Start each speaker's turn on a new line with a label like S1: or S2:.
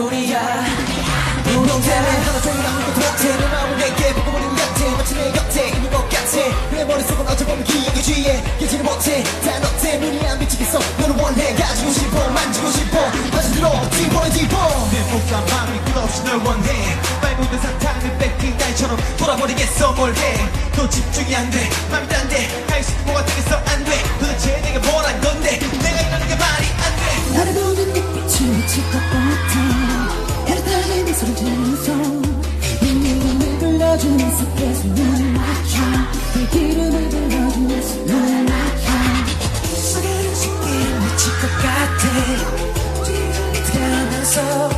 S1: 뿐이야. 운동 때문에 하나 종일 아무것도 못해 내 마음을 내게 바꿔버린 것 같아 마치 내 곁에 있는 것 같아. 내 머릿속은 어젯밤의 기억에 취해 깨지를 못해. 다너 때문이야 미치겠어. 너를 원해. 가지고 싶어. 만지고 싶어. 다시 들어. 딥어에 딥어
S2: 내 목과 마음이 끝없이 널 원해. 빨간 사탕을 뺏긴 나이처럼 돌아버리겠어. 뭘해너 집중이 안돼. 맘이 안돼할 수 있는 것 같겠어. 안돼. 도대체 내가 건
S3: 불러주면서 계속 눈을 맞춰. 네 기름을 불러주면서 눈을 맞춰
S1: 속에는 쉽게 미칠 것 같아. 태어나서